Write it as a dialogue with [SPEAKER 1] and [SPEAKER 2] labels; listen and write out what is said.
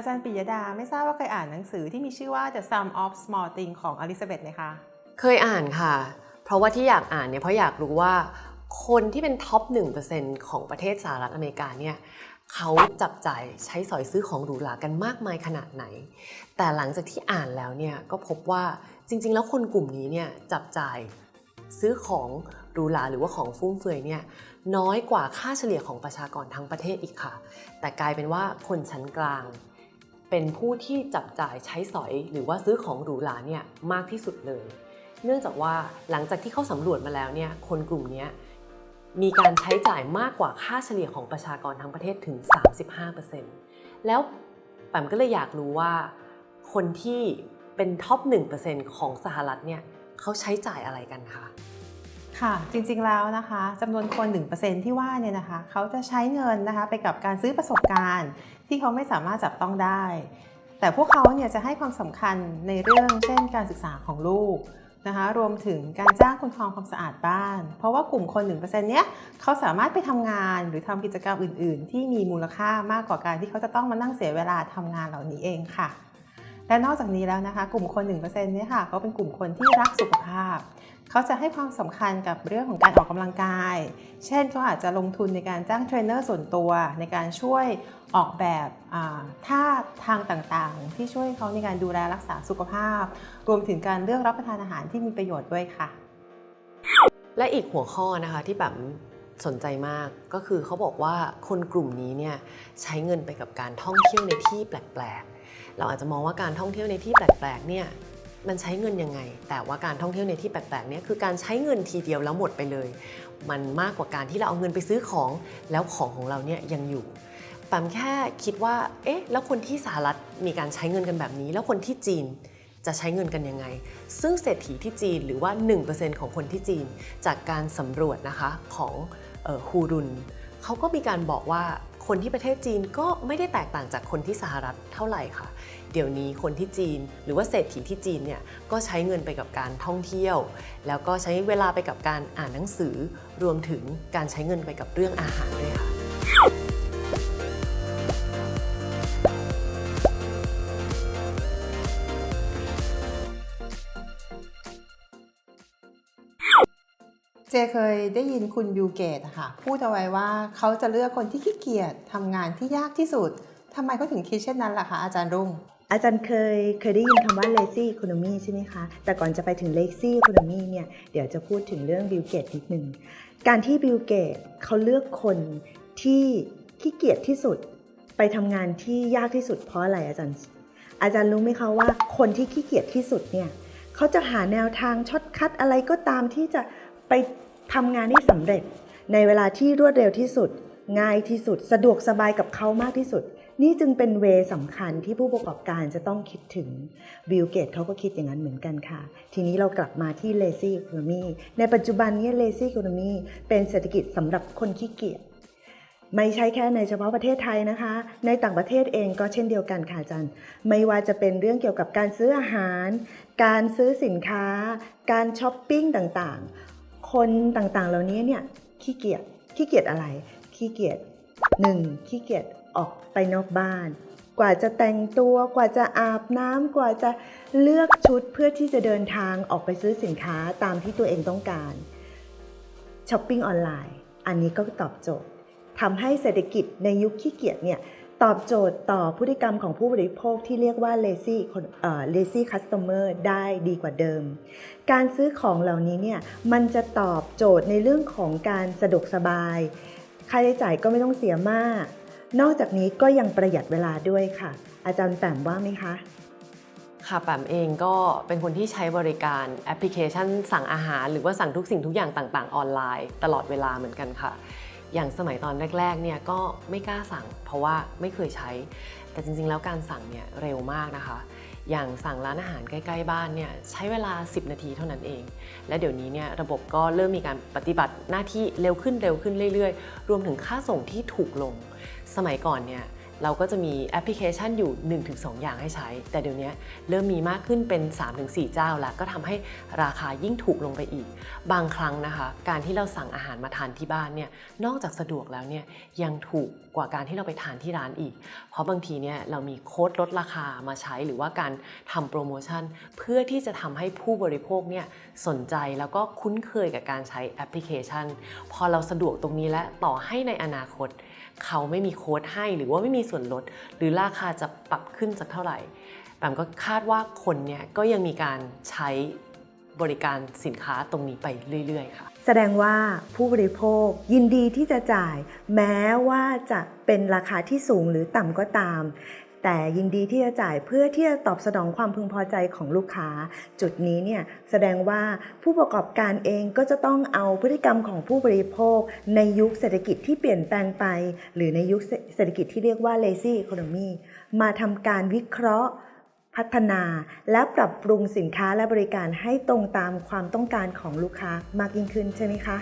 [SPEAKER 1] อาจารย์ปิยดาไม่ทราบว่าเคยอ่านหนังสือที่มีชื่อว่า The Sum of Small Things ของอลิซาเบธไหมคะ
[SPEAKER 2] เคยอ่านค่ะ เพราะว่าที่อยากอ่านเนี่ยเพราะอยากรู้ว่าคนที่เป็นท็อป 1%ของประเทศสหรัฐอเมริกาเนี่ยเขาจับจ่ายใช้สอยซื้อของหรูหรากันมากมายขนาดไหน แต่หลังจากที่อ่านแล้วเนี่ยก็พบว่าจริง ๆ แล้วคนกลุ่มนี้เนี่ยจับจ่ายซื้อของหรูหราหรือว่าของฟุ่มเฟือยเนี่ยน้อยกว่าค่าเฉลี่ยของประชากรทั้งประเทศอีกค่ะ แต่กลายเป็นว่าคนชั้นกลาง เป็นผู้ที่จับจ่ายใช้สอยหรือว่าซื้อของหรูหราเนี่ยมากที่สุดเลย เนื่องจากว่าหลังจากที่เขาสำรวจมาแล้วเนี่ยคนกลุ่มนี้มีการใช้จ่ายมากกว่าค่าเฉลี่ยของประชากรทั้งประเทศถึง 35%แล้วแปมก็เลยอยากรู้ว่า คนที่เป็นท็อป 1%ของสหรัฐเนี่ยเขาใช้จ่ายอะไรกันคะ
[SPEAKER 1] ค่ะ จริงๆแล้วนะคะจำนวนคน 1%ที่ว่าเนี่ยนะคะเขาจะใช้เงินนะคะไปกับการซื้อประสบการณ์ ที่เขาไม่สามารถจับต้องได้ แต่พวกเขาเนี่ยจะให้ความสำคัญในเรื่องเช่น การศึกษาของลูกนะคะรวมถึงการจ้างคนทำความสะอาดบ้าน เพราะว่ากลุ่มคน 1%เนี้ยเขาสามารถไปทำงานหรือทำกิจกรรมอื่น ๆ ที่มีมูลค่ามากกว่าการที่เขาจะต้องมานั่งเสียเวลาทำงานเหล่านี้เองค่ะ และนอกจากนี้แล้วนะคะ กลุ่มคน 1%เนี่ยค่ะเขาเป็นกลุ่มคนที่รักสุขภาพ เขาจะให้ความสำคัญกับเรื่องของการออกกำลังกาย เช่นเขาอาจจะลงทุนในการจ้างเทรนเนอร์ส่วนตัวในการช่วยออกแบบท่าทางต่างๆ ที่ช่วยเขาในการดูแลรักษาสุขภาพ รวมถึงการเลือกรับประทานอาหารที่มีประโยชน์ด้วยค่ะ
[SPEAKER 2] และอีกหัวข้อนะคะที่แบบสนใจมากก็คือเขาบอกว่าคนกลุ่มนี้เนี่ยใช้เงินไปกับการท่องเที่ยวในที่แปลกๆ เราอาจจะมองว่าการท่องเที่ยวในที่แปลกๆเนี่ยมันใช้เงินยังไง แต่ว่าการท่องเที่ยวในที่แปลกๆเนี่ยคือการใช้เงินทีเดียวแล้วหมดไปเลย มันมากกว่าการที่เราเอาเงินไปซื้อของแล้วของของเราเนี่ยยังอยู่แปมแค่คิดว่า เอ๊ะ แล้วคนที่สหรัฐมีการใช้เงินกันแบบนี้ แล้วคนที่จีนจะใช้เงินกันยังไง ซึ่งเศรษฐีที่จีนหรือว่า 1%ของคนที่จีน จากการสำรวจนะคะของฮูรุนเขาก็มีการบอกว่า คนที่ประเทศจีนก็ไม่ได้แตกต่างจากคนที่สหรัฐเท่าไหร่ค่ะ เดี๋ยวนี้คนที่จีน หรือว่าเศรษฐีที่จีนเนี่ยก็ใช้เงินไปกับการท่องเที่ยว แล้วก็ใช้เวลาไปกับการอ่านหนังสือ รวมถึงการใช้เงินไปกับเรื่องอาหารด้วยค่ะ
[SPEAKER 1] เจเคยได้ยินคุณบิวเกตค่ะพูดเอาไว้ว่าเขาจะเลือกคนที่ขี้เกียจทำงานที่ยากที่สุดทำไมเขาถึงคิดเช่นนั้นล่ะคะอาจารย์รุ่ง
[SPEAKER 3] อาจารย์เคยเคยได้ยินคำว่า lazy economy ใช่ไหมคะ แต่ก่อนจะไปถึง lazy economy เนี่ยเดี๋ยวจะพูดถึงเรื่องบิลเกตนิดนึง การที่บิลเกตเขาเลือกคนที่ขี้เกียจที่สุด ไปทำงานที่ยากที่สุดเพราะอะไรอาจารย์ อาจารย์รู้ไหมคะว่าคนที่ขี้เกียจที่สุดเนี่ยเขาจะหาแนวทางช็อตคัดอะไรก็ตามที่จะ ไปทำงานให้สำเร็จ ในเวลาที่รวดเร็วที่สุด ง่ายที่สุด สะดวกสบายกับเขามากที่สุด นี่จึงเป็นเวสำคัญที่ผู้ประกอบการจะต้องคิดถึงบิลเกตเขาก็คิดอย่างนั้นเหมือนกันค่ะ ทีนี้เรากลับมาที่ lazy economy ในปัจจุบันนี้ lazy economy เป็นเศรษฐกิจสำหรับคนขี้เกียจไม่ใช่แค่ในเฉพาะประเทศไทยนะคะ ในต่างประเทศเองก็เช่นเดียวกันค่ะอาจารย์ ไม่ว่าจะเป็นเรื่องเกี่ยวกับการซื้ออาหาร การซื้อสินค้า การช้อปปิ้งต่างๆ คนต่างๆ เหล่านี้เนี่ยขี้เกียจขี้เกียจอะไร ขี้เกียจหนึ่งขี้เกียจออกไปนอกบ้าน กว่าจะแต่งตัวกว่าจะอาบน้ำกว่าจะเลือกชุดเพื่อที่จะเดินทางออกไปซื้อสินค้าตามที่ตัวเองต้องการช้อปปิ้งออนไลน์ อันนี้ก็ตอบโจทย์ทำให้เศรษฐกิจในยุคขี้เกียจเนี่ย ตอบโจทย์ต่อพฤติกรรมของผู้บริโภคที่เรียกว่า lazy คน lazy customer ได้ดีกว่าเดิม การซื้อของเหล่านี้เนี่ยมันจะตอบโจทย์ในเรื่องของการสะดวกสบาย ค่าใช้จ่ายก็ไม่ต้องเสียมาก นอกจากนี้ก็ยังประหยัดเวลาด้วยค่ะ อาจารย์แปมว่าไหมคะ
[SPEAKER 2] ค่ะแปมเองก็เป็นคนที่ใช้บริการแอปพลิเคชันสั่งอาหาร หรือว่าสั่งทุกสิ่งทุกอย่างต่างๆ ออนไลน์ ตลอดเวลาเหมือนกันค่ะ อย่างสมัยตอนแรกๆเนี่ยก็ไม่กล้าสั่ง เพราะว่าไม่เคยใช้ แต่จริงๆ แล้วการสั่งเนี่ยเร็วมากนะคะ อย่างสั่งร้านอาหารใกล้ๆ บ้านเนี่ยใช้เวลา 10 นาทีเท่านั้นเอง และเดี๋ยวนี้เนี่ยระบบก็เริ่มมีการปฏิบัติหน้าที่เร็วขึ้นเร็วขึ้นเรื่อยๆ รวมถึงค่าส่งที่ถูกลง สมัยก่อนเนี่ย เราก็จะมีแอปพลิเคชันอยู่ 1-2 อย่างให้ใช้ แต่เดี๋ยวนี้เริ่มมีมากขึ้นเป็น 3-4 เจ้าแล้ว ก็ทำให้ราคายิ่งถูกลงไปอีก บางครั้งนะคะ การที่เราสั่งอาหารมาทานที่บ้านเนี่ยนอกจากสะดวกแล้วเนี่ยยังถูกกว่าการที่เราไปทานที่ร้านอีก เพราะบางทีเนี่ยเรามีโค้ดลดราคามาใช้หรือว่าการทำโปรโมชั่น เพื่อที่จะทำให้ผู้บริโภคเนี่ยสนใจแล้วก็คุ้นเคยกับการใช้แอปพลิเคชัน พอเราสะดวกตรงนี้แล้วต่อให้ในอนาคต เขาไม่มีโค้ดให้หรือว่าไม่มีส่วนลด หรือราคาจะปรับขึ้นสักเท่าไหร่แปมก็คาดว่าคนเนี่ยก็ยังมีการใช้บริการสินค้าตรงนี้ไปเรื่อย ๆ ค่ะ
[SPEAKER 3] แสดงว่าผู้บริโภคยินดีที่จะจ่าย แม้ว่าจะเป็นราคาที่สูงหรือต่ำก็ตาม แต่ยินดีที่จะจ่ายเพื่อที่จะตอบสนองความพึงพอใจของลูกค้า จุดนี้เนี่ยแสดงว่าผู้ประกอบการเองก็จะต้องเอาพฤติกรรมของผู้บริโภค ในยุคเศรษฐกิจที่เปลี่ยนแปลงไป หรือในยุคเศรษฐกิจที่เรียกว่า lazy economy มาทำการวิเคราะห์พัฒนาและปรับปรุงสินค้าและบริการให้ตรงตามความต้องการของลูกค้ามากยิ่งขึ้นใช่ไหมคะ